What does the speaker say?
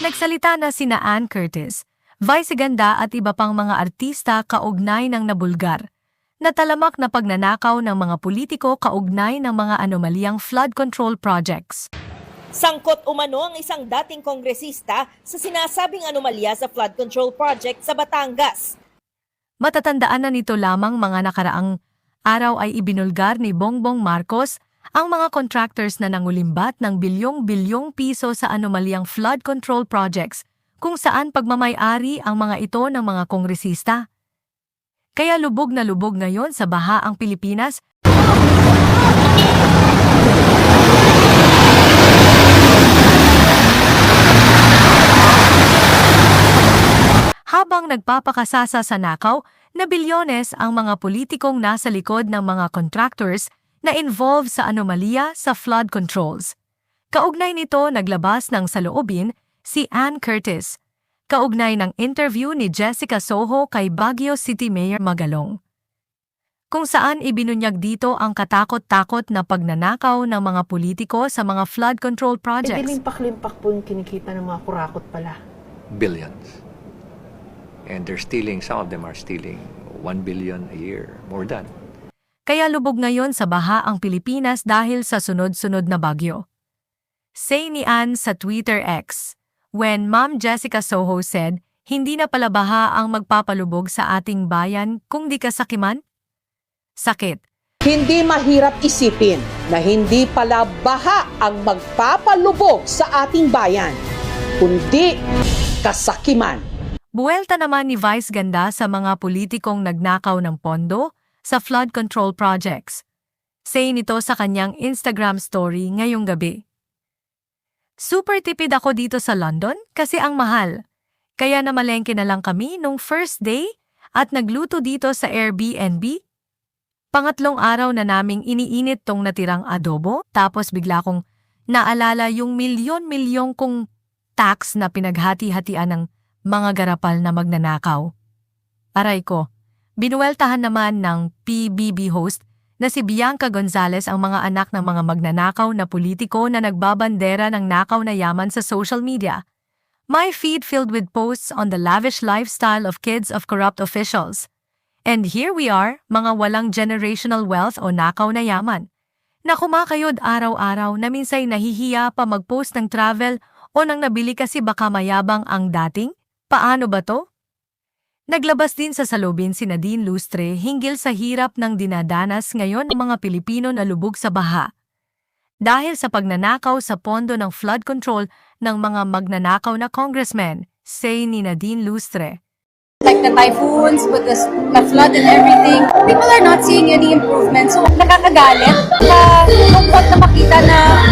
Nagsalita na sina Ann Curtis, Vice Ganda at iba pang mga artista kaugnay ng nabulgar. Natalamak na pagnanakaw ng mga politiko kaugnay ng mga anomalyang flood control projects. Sangkot umano ang isang dating kongresista sa sinasabing anomalya sa flood control project sa Batangas. Matatandaan na nito lamang mga nakaraang araw ay ibinulgar ni Bongbong Marcos ang mga contractors na nangulimbat ng bilyong-bilyong piso sa anomalyang flood control projects kung saan pagmamayari ang mga ito ng mga kongresista. Kaya lubog na lubog ngayon sa baha ang Pilipinas habang nagpapakasasa sa nakaw na bilyones ang mga politikong nasa likod ng mga contractors na involved sa anomalya sa flood controls. Kaugnay nito naglabas ng saloobin si Ann Curtis, kaugnay ng interview ni Jessica Soho kay Baguio City Mayor Magalong. Kung saan ibinunyag dito ang katakot-takot na pagnanakaw ng mga politiko sa mga flood control Eh, projects. dilimpak-limpak po yung kinikita ng mga kurakot pala. billions. And they're stealing, some of them are stealing 1 billion a year, more than. Kaya lubog ngayon sa baha ang Pilipinas dahil sa sunod-sunod na bagyo. Say ni Ann sa Twitter X, when Ma'am Jessica Soho said, hindi na pala baha ang magpapalubog sa ating bayan kung di kasakiman? Sakit. Hindi mahirap isipin na hindi pala baha ang magpapalubog sa ating bayan, kundi kasakiman. Buwelta naman ni Vice Ganda sa mga politikong nagnakaw ng pondo sa flood control projects. Say nito sa kanyang Instagram story ngayong gabi. Super tipid ako dito sa London kasi ang mahal. Kaya namalengke na lang kami nung first day at nagluto dito sa Airbnb. Pangatlong araw na naming iniinit tong natirang adobo tapos bigla kong naalala yung milyon-milyong kong tax na pinaghati-hatian ng mga garapal na magnanakaw. Aray ko, binuweltahan naman ng PBB host na si Bianca Gonzalez ang mga anak ng mga magnanakaw na politiko na nagbabandera ng nakaw na yaman sa social media. My feed filled with posts on the lavish lifestyle of kids of corrupt officials. And here we are, mga walang generational wealth o nakaw na yaman, na kumakayod araw-araw na minsay nahihiya pa mag-post ng travel o nang nabili kasi baka mayabang ang dating? Paano ba to? Naglabas din sa salubin si Nadine Lustre hinggil sa hirap ng dinadanas ngayon ng mga Pilipino na lubog sa baha. Dahil sa pagnanakaw sa pondo ng flood control ng mga magnanakaw na congressmen, say ni Nadine Lustre. like the typhoons with the, the flood and everything, people are not seeing any improvement. So, nakakagalit na na makita na